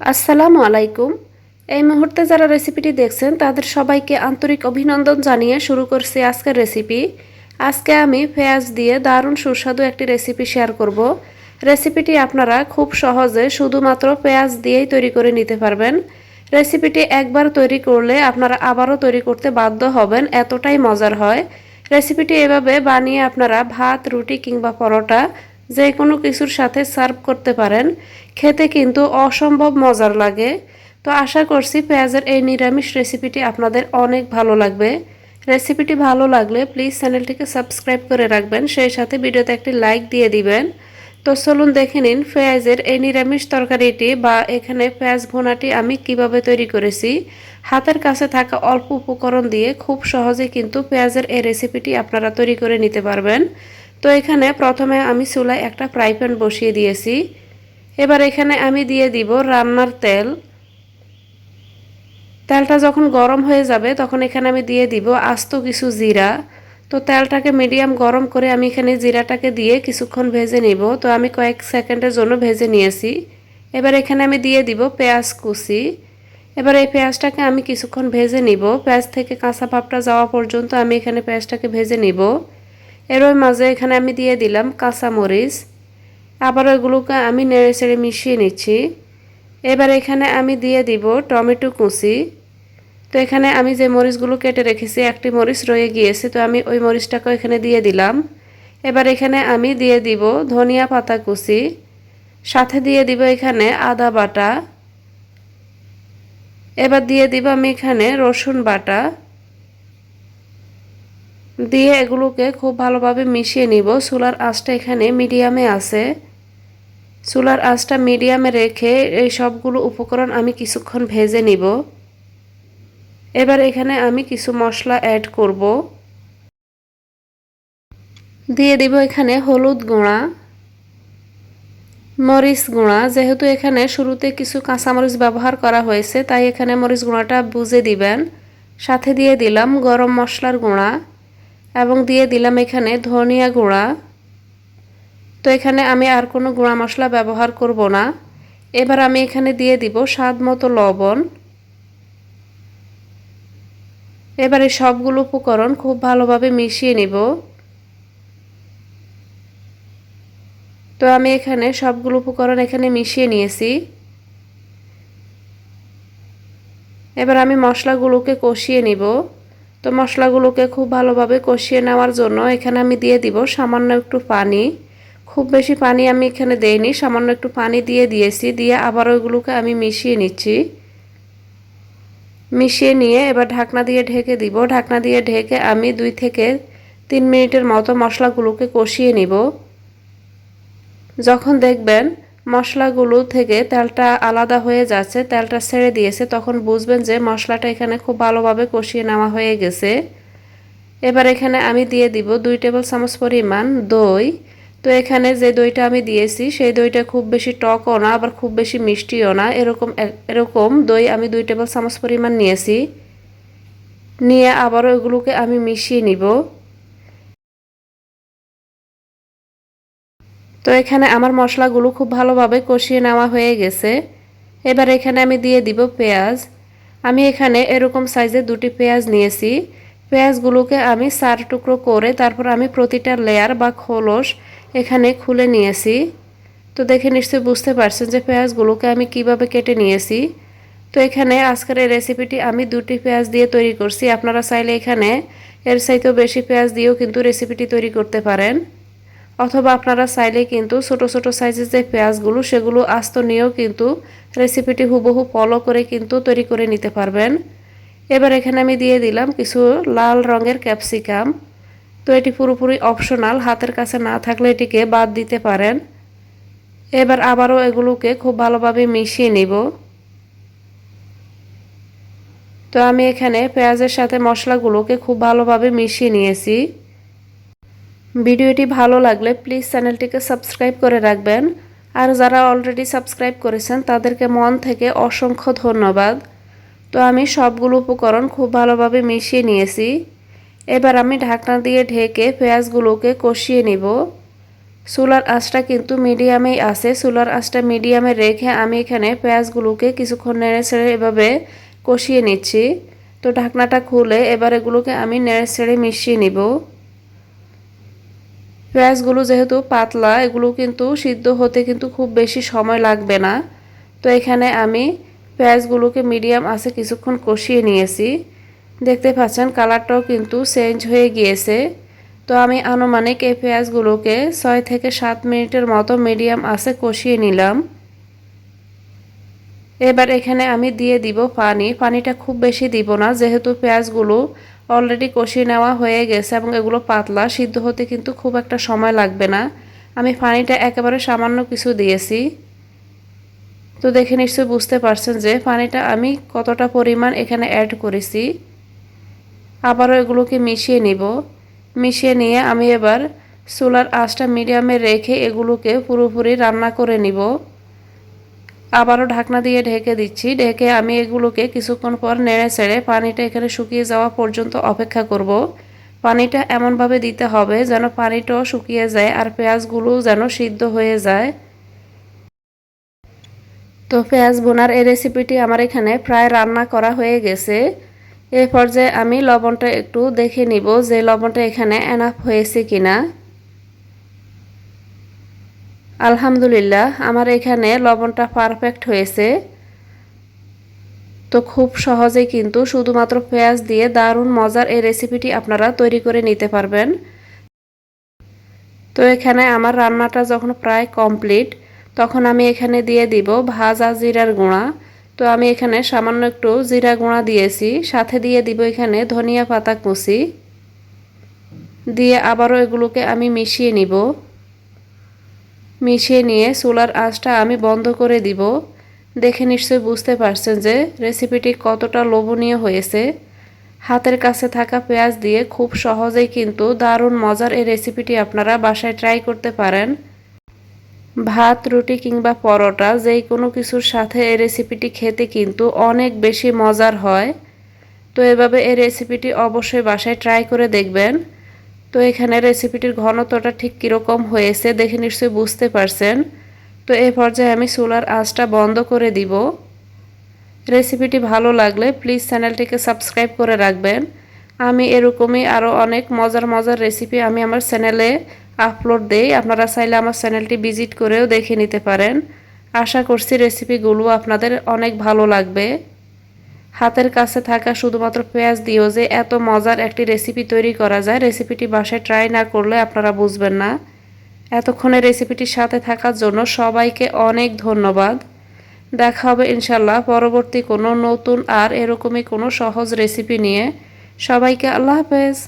আসসালামু আলাইকুম। এই মুহূর্তে যারা রেসিপিটি দেখছেন, তাদের সবাইকে আন্তরিক অভিনন্দন জানিয়ে শুরু করছি আজকের রেসিপি। আজকে আমি পেঁয়াজ দিয়ে দারুণ সুস্বাদু একটি রেসিপি শেয়ার করব। রেসিপিটি আপনারা খুব সহজে শুধুমাত্র পেঁয়াজ দিয়েই তৈরি করে নিতে পারবেন। রেসিপিটি একবার তৈরি করলে আপনারা আবারও তৈরি করতে বাধ্য হবেন, এতটাই মজার হয়। রেসিপিটি এভাবে বানিয়ে আপনারা ভাত, রুটি কিংবা পরোটা যে কোনো কিছুর সাথে সার্ভ করতে পারেন। খেতে কিন্তু অসম্ভব মজার লাগে। তো আশা করছি পেঁয়াজের এই নিরামিষ রেসিপিটি আপনাদের অনেক ভালো লাগবে। রেসিপিটি ভালো লাগলে প্লিজ চ্যানেলটিকে সাবস্ক্রাইব করে রাখবেন, সেই সাথে ভিডিওতে একটি লাইক দিয়ে দিবেন। তো চলুন দেখে নিন পেঁয়াজের এই নিরামিষ তরকারিটি বা এখানে পেঁয়াজ ভুনাটি আমি কীভাবে তৈরি করেছি। হাতের কাছে থাকা অল্প উপকরণ দিয়ে খুব সহজে কিন্তু পেঁয়াজের এই রেসিপিটি আপনারা তৈরি করে নিতে পারবেন। তো এখানে প্রথমে আমি চুলায় একটা ফ্রাই প্যান বসিয়ে দিয়েছি। এবার এখানে আমি দিয়ে দিব রান্নার তেল। তেলটা যখন গরম হয়ে যাবে, তখন এখানে আমি দিয়ে দিব আস্ত কিছু জিরা। তো তেলটাকে মিডিয়াম গরম করে আমি এখানে জিরাটাকে দিয়ে কিছুক্ষণ ভেজে নিব। তো আমি কয়েক সেকেন্ডের জন্য ভেজে নিয়েছি। এবার এখানে আমি দিয়ে দিব পেঁয়াজ কুচি। এবার এই পেঁয়াজটাকে আমি কিছুক্ষণ ভেজে নিব। পেঁয়াজ থেকে কাঁচা পাপটা যাওয়া পর্যন্ত আমি এখানে পেঁয়াজটাকে ভেজে নিব। এর মাঝে এখানে আমি দিয়ে দিলাম কাঁচা মরিচ আবার ওইগুলোকে আমি নেড়ে চেড়ে মিশিয়ে নিচ্ছি। এবার এখানে আমি দিয়ে দিব টমেটো কুচি। তো এখানে আমি যে মরিচগুলো কেটে রেখেছি, একটি মরিচ রয়ে গিয়েছে, তো আমি ওই মরিচটাকে এখানে দিয়ে দিলাম। এবার এখানে আমি দিয়ে দিব ধনিয়া পাতা কুচি। সাথে দিয়ে দিব এখানে আদা বাটা। এবার দিয়ে দিব আমি এখানে রসুন বাটা। দিয়ে এগুলোকে খুব ভালোভাবে মিশিয়ে নিব। চুলার আঁচটা এখানে মিডিয়ামে আছে। চুলার আঁচটা মিডিয়ামে রেখে এই সবগুলো উপকরণ আমি কিছুক্ষণ ভেজে নিব। এবার এখানে আমি কিছু মশলা অ্যাড করব। দিয়ে দিব এখানে হলুদ গুঁড়া, মরিচ গুঁড়া। যেহেতু এখানে শুরুতে কিছু কাঁচামরিচ ব্যবহার করা হয়েছে, তাই এখানে মরিচ গুঁড়াটা বুঝে দিবেন। সাথে দিয়ে দিলাম গরম মশলার গুঁড়া। এবং দিয়ে দিলাম এখানে ধনিয়া গুঁড়া। তো এখানে আমি আর কোনো গুঁড়া মশলা ব্যবহার করব না। এবার আমি এখানে দিয়ে দিব স্বাদ মতো লবণ। এবার সবগুলো উপকরণ খুব ভালোভাবে মিশিয়ে নিব। তো আমি এখানে সবগুলো উপকরণ এখানে মিশিয়ে নিয়েছি। এবার আমি মশলাগুলোকে কষিয়ে নিব। তো মশলাগুলোকে খুব ভালোভাবে কষিয়ে নেওয়ার জন্য এখানে আমি দিয়ে দিব সামান্য একটু পানি। খুব বেশি পানি আমি এখানে দেইনি, সামান্য একটু পানি দিয়ে দিয়েছি, দিয়ে আবার ওইগুলোকে আমি মিশিয়ে নিচ্ছি। মিশিয়ে নিয়ে এবার ঢাকনা দিয়ে ঢেকে দিব। ঢাকনা দিয়ে ঢেকে আমি দুই থেকে তিন মিনিটের মতো মশলাগুলোকে কষিয়ে নিব। যখন দেখবেন মশলাগুলো থেকে তেলটা আলাদা হয়ে যাচ্ছে, তেলটা ছেড়ে দিয়েছে, তখন বুঝবেন যে মশলাটা এখানে খুব ভালোভাবে কষিয়ে নেওয়া হয়ে গেছে। এবার এখানে আমি দিয়ে দিব দুই টেবিল চামচ পরিমাণ দই। তো এখানে যে দইটা আমি দিয়েছি, সেই দইটা খুব বেশি টকও না, আবার খুব বেশি মিষ্টিও না। এরকম এরকম দই আমি দুই টেবিল চামচ পরিমাণ নিয়েছি। নিয়ে আবারও এগুলোকে আমি মিশিয়ে নিব। তো এখানে আমার মশলাগুলো খুব ভালোভাবে কষিয়ে নেওয়া হয়ে গেছে। এবার এখানে আমি দিয়ে দিব পেঁয়াজ। আমি এখানে এরকম সাইজে দুটি পেঁয়াজ নিয়েছি। পেঁয়াজগুলোকে আমি চার টুকরো করে তারপর আমি প্রতিটা লেয়ার বা খোলস এখানে খুলে নিয়েছি। তো দেখে নিশ্চয়ই বুঝতে পারছেন যে পেঁয়াজগুলোকে আমি কীভাবে কেটে নিয়েছি। তো এখানে আজকের এই রেসিপিটি আমি দুটি পেঁয়াজ দিয়ে তৈরি করছি। আপনারা চাইলে এখানে এর চাইতেও বেশি পেঁয়াজ দিয়েও কিন্তু রেসিপিটি তৈরি করতে পারেন। অথবা আপনারা চাইলে কিন্তু ছোট ছোট সাইজের যে পেঁয়াজগুলো, সেগুলো আস্ত নিয়েও কিন্তু রেসিপিটি হুবহু ফলো করে কিন্তু তৈরি করে নিতে পারবেন। এবার এখানে আমি দিয়ে দিলাম কিছু লাল রঙের ক্যাপসিকাম তো এটি পুরোপুরি অপশনাল হাতের কাছে না থাকলে এটিকে বাদ দিতে পারেন। এবার আবারও এগুলোকে খুব ভালোভাবে মিশিয়ে নিব। তো আমি এখানে পেঁয়াজের সাথে মশলাগুলোকে খুব ভালোভাবে মিশিয়ে নিয়েছি। ভিডিওটি ভালো লাগলে প্লিজ চ্যানেলটিকে সাবস্ক্রাইব করে রাখবেন। আর যারা অলরেডি সাবস্ক্রাইব করেছেন, তাদেরকে মন থেকে অসংখ্য ধন্যবাদ। তো আমি সবগুলো উপকরণ খুব ভালোভাবে মিশিয়ে নিয়েছি। এবার আমি ঢাকনা দিয়ে ঢেকে পেঁয়াজগুলোকে কষিয়ে নিব। সোলার আঁচটা কিন্তু মিডিয়ামেই আছে। সোলার আঁচটা মিডিয়ামে রেখে আমি এখানে পেঁয়াজগুলোকে কিছুক্ষণ নেড়ে ছেড়ে এভাবে কষিয়ে নিচ্ছি। তো ঢাকনাটা খুলে এবার এগুলোকে আমি নেড়ে ছেড়ে মিশিয়ে নিব। পেঁয়াজগুলো যেহেতু পাতলা, এগুলো কিন্তু সিদ্ধ হতে কিন্তু খুব বেশি সময় লাগবে না। তো এখানে আমি পেঁয়াজগুলোকে মিডিয়াম আছে কিছুক্ষণ কষিয়ে নিয়েছি। দেখতে পাচ্ছেন, কালারটাও কিন্তু চেঞ্জ হয়ে গিয়েছে। তো আমি আনুমানিক এই পেঁয়াজগুলোকে ছয় থেকে সাত মিনিটের মতো মিডিয়াম আছে কষিয়ে নিলাম। এবার এখানে আমি দিয়ে দিব পানি। পানিটা খুব বেশি দিব না, যেহেতু পেঁয়াজগুলো অলরেডি কষিয়ে নেওয়া হয়ে গেছে এবং এগুলো পাতলা, সিদ্ধ হতে কিন্তু খুব একটা সময় লাগবে না। আমি পানিটা একেবারে সামান্য কিছু দিয়েছি। তো দেখে নিশ্চয়ই বুঝতে পারছেন যে পানিটা আমি কতটা পরিমাণ এখানে অ্যাড করেছি। আবারও এগুলোকে মিশিয়ে নিব। মিশিয়ে নিয়ে আমি এবার চুলার আঁচটা মিডিয়ামে রেখে এগুলোকে পুরোপুরি রান্না করে নিব। আবারও ঢাকনা দিয়ে ঢেকে দিচ্ছি। ঢেকে আমি এগুলোকে কিছুক্ষণ পর নেড়ে ছেড়ে পানিটা এখানে শুকিয়ে যাওয়া পর্যন্ত অপেক্ষা করব। পানিটা এমনভাবে দিতে হবে যেন পানিটাও শুকিয়ে যায় আর পেঁয়াজগুলো যেন সিদ্ধ হয়ে যায়। তো পেঁয়াজ বোনার এই রেসিপিটি আমার এখানে প্রায় রান্না করা হয়ে গেছে। এই পর্যায়ে আমি লবণটা একটু দেখে নিব যে লবণটা এখানে এনাফ হয়েছে কিনা। আলহামদুলিল্লাহ, আমার এখানে লবণটা পারফেক্ট হয়েছে। তো খুব সহজেই কিন্তু শুধুমাত্র পেঁয়াজ দিয়ে দারুণ মজার এই রেসিপিটি আপনারা তৈরি করে নিতে পারবেন। তো এখানে আমার রান্নাটা যখন প্রায় কমপ্লিট তখন আমি এখানে দিয়ে দিব ভাজা জিরার গুঁড়া। তো আমি এখানে সামান্য একটু জিরা গুঁড়া দিয়েছি, সাথে দিয়ে দিব এখানে ধনিয়া পাতা কুচি। দিয়ে আবারও এগুলোকে আমি মিশিয়ে নিব। মিশিয়ে নিয়ে চুলার আঁচটা আমি বন্ধ করে দিব। দেখে নিশ্চয়ই বুঝতে পারছেন যে রেসিপিটি কতটা লোভনীয় হয়েছে। হাতের কাছে থাকা পেঁয়াজ দিয়ে খুব সহজেই কিন্তু দারুণ মজার এই রেসিপিটি আপনারা বাসায় ট্রাই করতে পারেন। ভাত, রুটি কিংবা পরোটা যেই কোনো কিছুর সাথে এই রেসিপিটি খেতে কিন্তু অনেক বেশি মজার হয়। তো এভাবে এই রেসিপিটি অবশ্যই বাসায় ট্রাই করে দেখবেন। তো এখানে রেসিপিটির ঘনত্বটা ঠিক কীরকম হয়েছে দেখে নিশ্চয়ই বুঝতে পারছেন। তো এই পর্যায়ে আমি চুলার আঁচটা বন্ধ করে দিব। রেসিপিটি ভালো লাগলে প্লিজ চ্যানেলটিকে সাবস্ক্রাইব করে রাখবেন। আমি এরকমই আরও অনেক মজার মজার রেসিপি আমি আমার চ্যানেলে আপলোড দেই। আপনারা চাইলে আমার চ্যানেলটি ভিজিট করেও দেখে নিতে পারেন। আশা করছি রেসিপিগুলো আপনাদের অনেক ভালো লাগবে। হাতের কাছে থাকা শুধুমাত্র পেঁয়াজ দিয়েও যে এত মজার একটি রেসিপি তৈরি করা যায় রেসিপিটি বাসায় ট্রাই না করলে আপনারা বুঝবেন না। এতক্ষণে রেসিপিটির সাথে থাকার জন্য সবাইকে অনেক ধন্যবাদ। দেখা হবে ইনশাল্লাহ পরবর্তী কোনো নতুন আর এরকমই কোনো সহজ রেসিপি নিয়ে। সবাইকে আল্লাহ হাফেজ।